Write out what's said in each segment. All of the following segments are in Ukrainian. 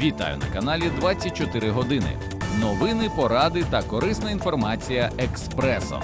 Вітаю на каналі 24 години. Новини, поради та корисна інформація експресом.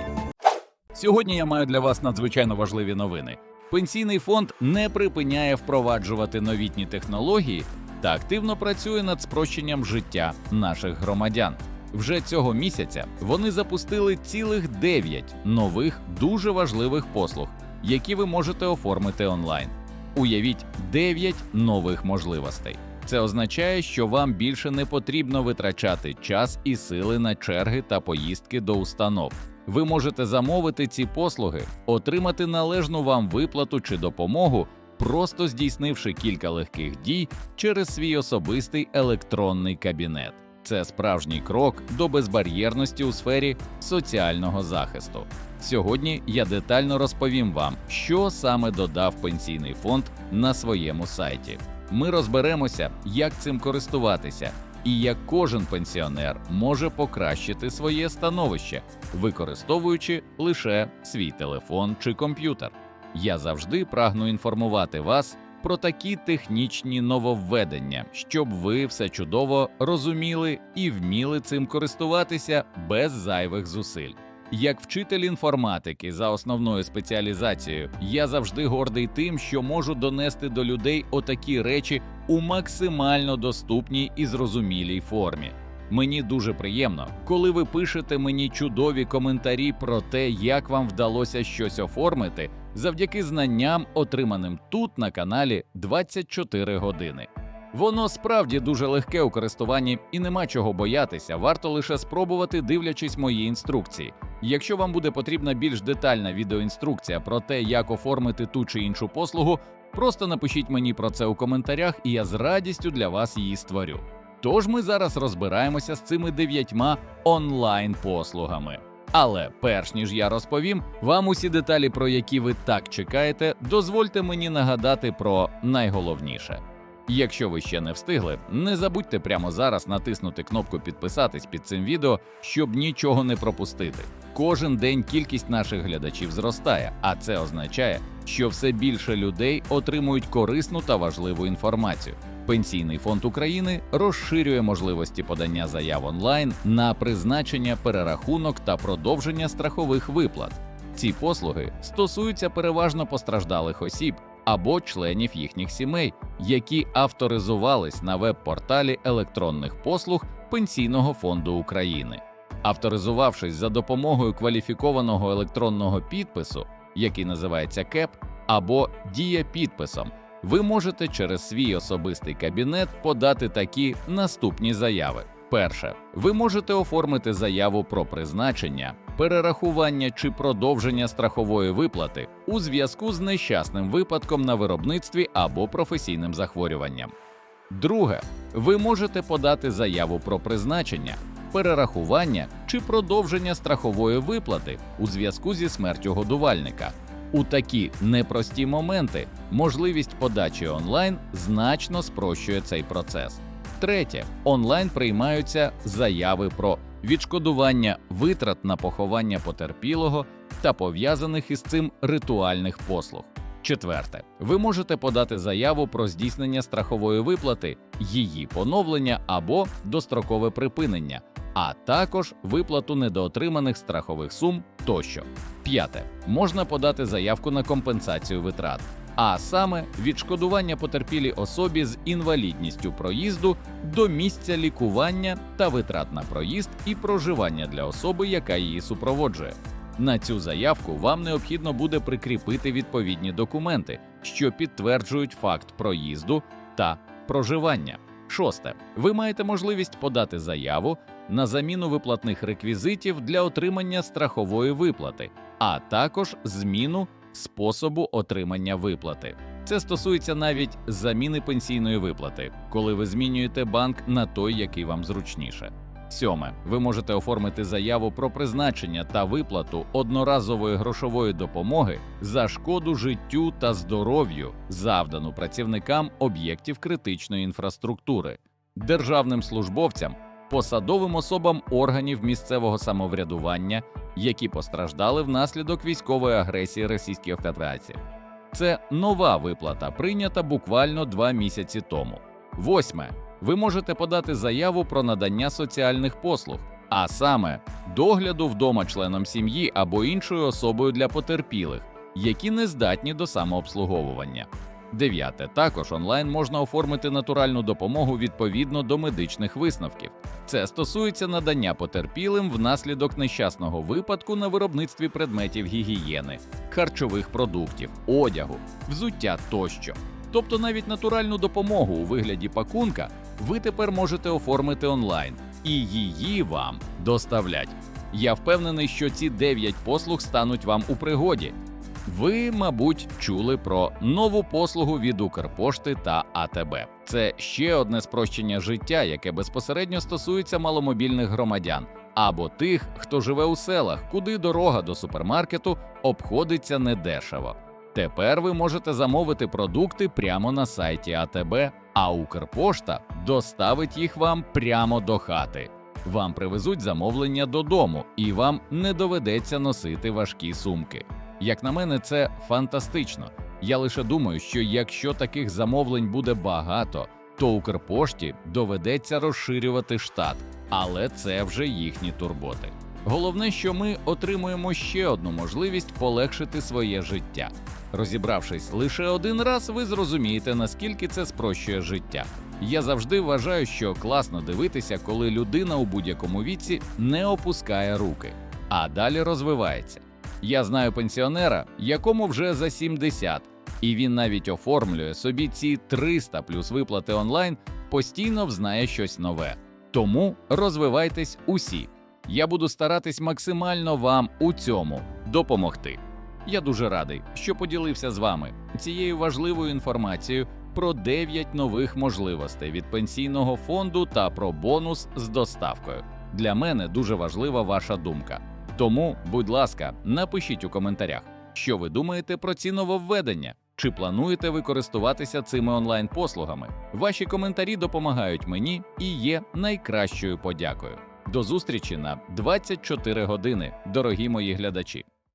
Сьогодні я маю для вас надзвичайно важливі новини. Пенсійний фонд не припиняє впроваджувати новітні технології та активно працює над спрощенням життя наших громадян. Вже цього місяця вони запустили цілих 9 нових дуже важливих послуг, які ви можете оформити онлайн. Уявіть 9 нових можливостей. Це означає, що вам більше не потрібно витрачати час і сили на черги та поїздки до установ. Ви можете замовити ці послуги, отримати належну вам виплату чи допомогу, просто здійснивши кілька легких дій через свій особистий електронний кабінет. Це справжній крок до безбар'єрності у сфері соціального захисту. Сьогодні я детально розповім вам, що саме додав пенсійний фонд на своєму сайті. Ми розберемося, як цим користуватися, і як кожен пенсіонер може покращити своє становище, використовуючи лише свій телефон чи комп'ютер. Я завжди прагну інформувати вас про такі технічні нововведення, щоб ви все чудово розуміли і вміли цим користуватися без зайвих зусиль. Як вчитель інформатики за основною спеціалізацією, я завжди гордий тим, що можу донести до людей отакі речі у максимально доступній і зрозумілій формі. Мені дуже приємно, коли ви пишете мені чудові коментарі про те, як вам вдалося щось оформити завдяки знанням, отриманим тут на каналі 24 години. Воно справді дуже легке у користуванні і нема чого боятися, варто лише спробувати, дивлячись мої інструкції. Якщо вам буде потрібна більш детальна відеоінструкція про те, як оформити ту чи іншу послугу, просто напишіть мені про це у коментарях, і я з радістю для вас її створю. Тож ми зараз розбираємося з цими дев'ятьма онлайн послугами. Але перш ніж я розповім вам усі деталі, про які ви так чекаєте, дозвольте мені нагадати про найголовніше. Якщо ви ще не встигли, не забудьте прямо зараз натиснути кнопку підписатись під цим відео, щоб нічого не пропустити. Кожен день кількість наших глядачів зростає, а це означає, що все більше людей отримують корисну та важливу інформацію. Пенсійний фонд України розширює можливості подання заяв онлайн на призначення, перерахунок та продовження страхових виплат. Ці послуги стосуються переважно постраждалих осіб або членів їхніх сімей, які авторизувались на веб-порталі електронних послуг Пенсійного фонду України. Авторизувавшись за допомогою кваліфікованого електронного підпису, який називається КЕП, або дія підписом, ви можете через свій особистий кабінет подати такі наступні заяви. Перше, ви можете оформити заяву про призначення, перерахування чи продовження страхової виплати у зв'язку з нещасним випадком на виробництві або професійним захворюванням. Друге, ви можете подати заяву про призначення, перерахування чи продовження страхової виплати у зв'язку зі смертю годувальника. У такі непрості моменти можливість подачі онлайн значно спрощує цей процес. Третє, онлайн приймаються заяви про відшкодування витрат на поховання потерпілого та пов'язаних із цим ритуальних послуг. Четверте, ви можете подати заяву про здійснення страхової виплати, її поновлення або дострокове припинення, а також виплату недоотриманих страхових сум тощо. П'яте можна подати заявку на компенсацію витрат, а саме відшкодування потерпілій особі з інвалідністю проїзду до місця лікування та витрат на проїзд і проживання для особи, яка її супроводжує. На цю заявку вам необхідно буде прикріпити відповідні документи, що підтверджують факт проїзду та проживання. Шосте, ви маєте можливість подати заяву на заміну виплатних реквізитів для отримання страхової виплати, а також зміну способу отримання виплати. Це стосується навіть заміни пенсійної виплати, коли ви змінюєте банк на той, який вам зручніше. Сьоме, ви можете оформити заяву про призначення та виплату одноразової грошової допомоги за шкоду життю та здоров'ю, завдану працівникам об'єктів критичної інфраструктури, державним службовцям, посадовим особам органів місцевого самоврядування, які постраждали внаслідок військової агресії Російської Федерації. Це нова виплата, прийнята буквально два місяці тому. Восьме. ви можете подати заяву про надання соціальних послуг, а саме догляду вдома членом сім'ї або іншою особою для потерпілих, які не здатні до самообслуговування. Дев'яте. Також онлайн можна оформити натуральну допомогу відповідно до медичних висновків. Це стосується надання потерпілим внаслідок нещасного випадку на виробництві предметів гігієни, харчових продуктів, одягу, взуття тощо. Тобто навіть натуральну допомогу у вигляді пакунка ви тепер можете оформити онлайн, і її вам доставлять. Я впевнений, що ці 9 послуг стануть вам у пригоді. Ви, мабуть, чули про нову послугу від Укрпошти та АТБ. Це ще одне спрощення життя, яке безпосередньо стосується маломобільних громадян або тих, хто живе у селах, куди дорога до супермаркету обходиться недешево. Тепер ви можете замовити продукти прямо на сайті АТБ, а Укрпошта доставить їх вам прямо до хати. Вам привезуть замовлення додому, і вам не доведеться носити важкі сумки. Як на мене, це фантастично. Я лише думаю, що якщо таких замовлень буде багато, то Укрпошті доведеться розширювати штат, але це вже їхні турботи. Головне, що ми отримуємо ще одну можливість полегшити своє життя. Розібравшись лише один раз, ви зрозумієте, наскільки це спрощує життя. Я завжди вважаю, що класно дивитися, коли людина у будь-якому віці не опускає руки, а далі розвивається. Я знаю пенсіонера, якому вже за 70, і він навіть оформлює собі ці 300 плюс виплати онлайн, постійно взнає щось нове. Тому розвивайтесь усі. Я буду старатись максимально вам у цьому допомогти. Я дуже радий, що поділився з вами цією важливою інформацією про 9 нових можливостей від пенсійного фонду та про бонус з доставкою. Для мене дуже важлива ваша думка. Тому, будь ласка, напишіть у коментарях, що ви думаєте про ці нововведення, чи плануєте ви користуватися цими онлайн-послугами. Ваші коментарі допомагають мені і є найкращою подякою. До зустрічі на 24 години, дорогі мої глядачі.